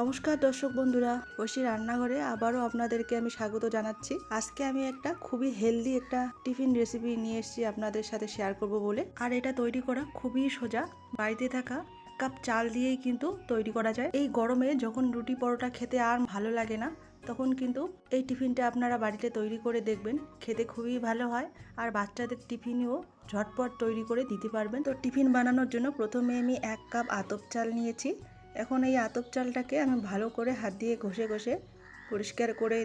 নমস্কার দর্শক বন্ধুরা, বসি রান্নাঘরে আবারও আপনাদেরকে আমি স্বাগত জানাচ্ছি। আজকে আমি একটা খুবই হেলদি একটা টিফিন রেসিপি নিয়ে এসেছি আপনাদের সাথে শেয়ার করব বলে। আর এটা তৈরি করা খুবই সোজা, বাড়িতে থাকা কাপ চাল দিয়েই কিন্তু তৈরি করা যায়। এই গরমে যখন রুটি পরোটা খেতে আর ভালো লাগে না, তখন কিন্তু এই টিফিনটা আপনারা বাড়িতে তৈরি করে দেখবেন, খেতে খুবই ভালো হয়। আর বাচ্চাদের টিফিনও ঝটপট তৈরি করে দিতে পারবেন। তো টিফিন বানানোর জন্য প্রথমে আমি এক কাপ আতপ চাল নিয়েছি। এখন এই আতপ চালটাকে আমি ভালো করে হাত দিয়ে ঘষে ঘষে পরিষ্কার করে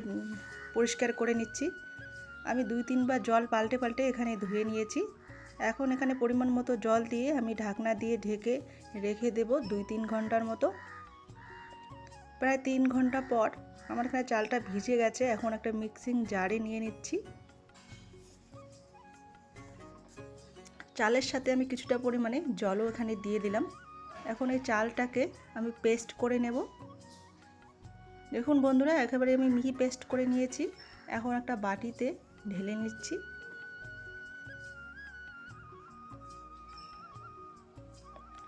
পরিষ্কার করে নিচ্ছি। আমি দুই তিনবার জল পাল্টে পাল্টে এখানে ধুয়ে নিয়েছি। এখন এখানে পরিমাণ মতো জল দিয়ে আমি ঢাকনা দিয়ে ঢেকে রেখে দেব দুই তিন ঘণ্টার মতো। প্রায় তিন ঘণ্টা পর আমার এখানে চালটা ভিজে গেছে। এখন একটা মিক্সিং জারে নিয়ে নিচ্ছি। চালের সাথে আমি কিছুটা পরিমাণে জলও এখানে দিয়ে দিলাম। এখন এই চালটাকে আমি পেস্ট করে নেব। দেখুন বন্ধুরা, একেবারে আমি মিহি পেস্ট করে নিয়েছি। এখন একটা বাটিতে ঢেলে নিচ্ছি।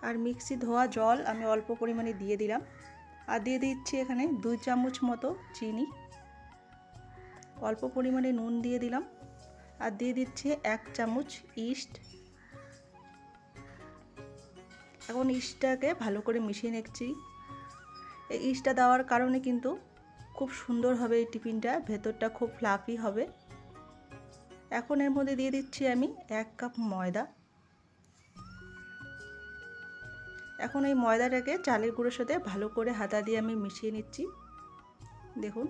আর মিক্সি ধোয়া জল আমি অল্প পরিমাণে দিয়ে দিলাম। আর দিয়ে দিচ্ছি এখানে দুই চামচ মতো চিনি। অল্প পরিমাণে নুন দিয়ে দিলাম। আর দিয়ে দিচ্ছি এক চামচ ইস্ট। এখন ইস্টটাকে ভালো করে মিশিয়ে নিচ্ছি। এই ইস্টটা দেওয়ার কারণে কিন্তু খুব সুন্দর হবে এই টিফিনটা, ভেতরটা খুব ফ্লাফি হবে। এখন এর মধ্যে দিয়ে দিচ্ছি আমি এক কাপ ময়দা। এখন এই ময়দাটাকে চালের গুঁড়োর সাথে ভালো করে হাতা দিয়ে আমি মিশিয়ে নিচ্ছি। দেখুন।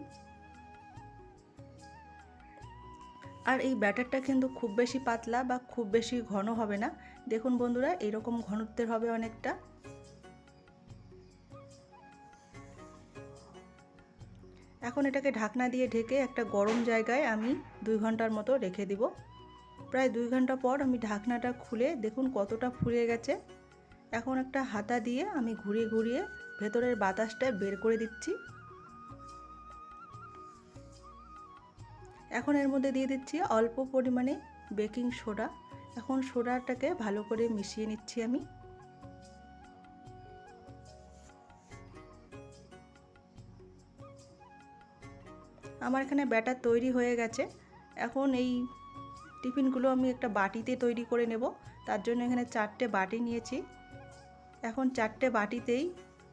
আর এই ব্যাটারটা কিন্তু খুব বেশি পাতলা বা খুব বেশি ঘন হবে না। দেখুন বন্ধুরা, এরকম ঘনত্বের হবে অনেকটা। এখন এটাকে ঢাকনা দিয়ে ঢেকে একটা গরম জায়গায় আমি দুই ঘণ্টার মতো রেখে দিব। প্রায় দুই ঘণ্টা পর আমি ঢাকনাটা খুলে দেখুন কতটা ফুলে গেছে। এখন একটা হাতা দিয়ে আমি ঘুরিয়ে ঘুরিয়ে ভেতরের বাতাসটা বের করে দিচ্ছি। এখন এর মধ্যে দিয়ে দিচ্ছি অল্প পরিমাণে বেকিং সোডা। এখন সোডাটাকে ভালো করে মিশিয়ে নিচ্ছি আমি। আমার এখানে ব্যাটার তৈরি হয়ে গেছে। এখন এই টিফিনগুলো আমি একটা বাটিতে তৈরি করে নেব। তার জন্য এখানে চারটে বাটি নিয়েছি। এখন চারটে বাটিতেই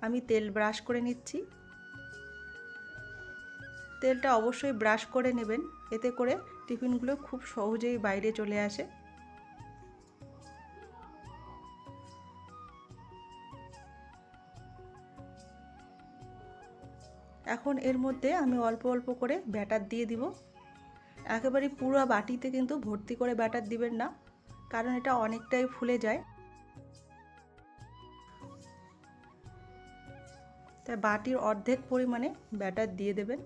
আমি তেল ব্রাশ করে নিচ্ছি। তেলটা অবশ্যই ব্রাশ করে নেবেন। এতে করে টিফিনগুলো খুব সহজেই বাইরে চলে আসে। এখন এর মধ্যে আমি অল্প অল্প করে ব্যাটার দিয়ে দিব। একেবারে পুরো বাটিতে কিন্তু ভর্তি করে ব্যাটার দিবেন না, কারণ এটা অনেকটাই ফুলে যায়। তাই বাটির অর্ধেক পরিমাণে ব্যাটার দিয়ে দেবেন।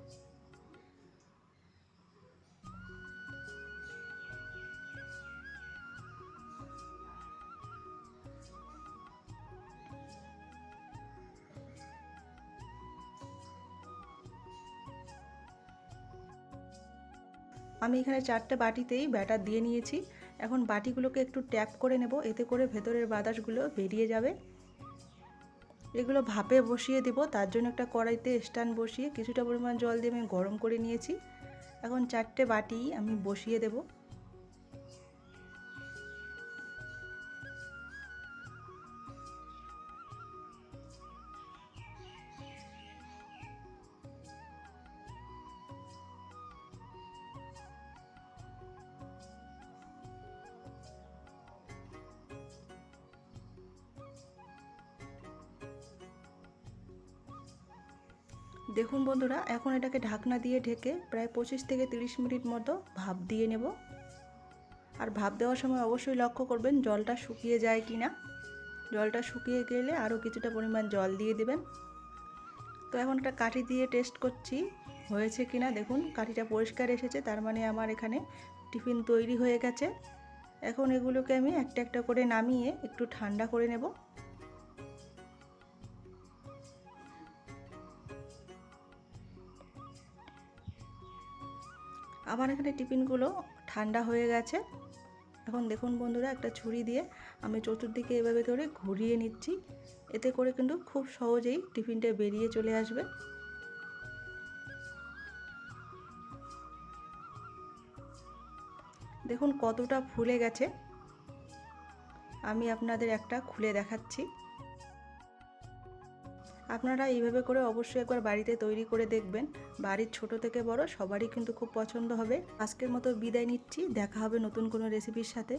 আমি এখানে চারটে বাটিতেই ব্যাটার দিয়ে নিয়েছি। এখন বাটিগুলোকে একটু ট্যাপ করে নেব, এতে করে ভেতরের বাতাসগুলো বেরিয়ে যাবে। এগুলো ভাপে বসিয়ে দেব, তার জন্য একটা কড়াইতে স্ট্যান্ড বসিয়ে কিছুটা পরিমাণ জল দিয়ে আমি গরম করে নিয়েছি। এখন চারটে বাটি আমি বসিয়ে দেব। দেখুন বন্ধুরা, এখন এটাকে ঢাকনা দিয়ে ঢেকে প্রায় পঁচিশ থেকে তিরিশ মিনিট মতো ভাপ দিয়ে নেব। আর ভাপ দেওয়ার সময় অবশ্যই লক্ষ্য করবেন জলটা শুকিয়ে যায় কি না জলটা শুকিয়ে গেলে আরও কিছুটা পরিমাণ জল দিয়ে দেবেন। তো এখন একটা কাঠি দিয়ে টেস্ট করছি, হয়েছে কি না দেখুন। কাঠিটা পরিষ্কার এসেছে, তার মানে আমার এখানে টিফিন তৈরি হয়ে গেছে। এখন এগুলোকে আমি একটা একটা করে নামিয়ে একটু ঠান্ডা করে নেব। আমার এখানে টিফিনগুলো ঠান্ডা হয়ে গেছে। এখন দেখুন বন্ধুরা, একটা ছুরি দিয়ে আমি চতুর্দিকে এভাবে করে ঘুরিয়ে নিচ্ছি। এতে করে কিন্তু খুব সহজেই টিফিনটা বেরিয়ে চলে আসবে। দেখুন কতটা ফুলে গেছে। আমি আপনাদের একটা খুলে দেখাচ্ছি। আপনারা এইভাবে করে অবশ্যই একবার বাড়িতে তৈরি করে দেখবেন। বাড়ির ছোট থেকে বড় সবারই কিন্তু খুব পছন্দ হবে। আজকের মতো বিদায় নিচ্ছি। দেখা হবে নতুন কোনো রেসিপির সাথে।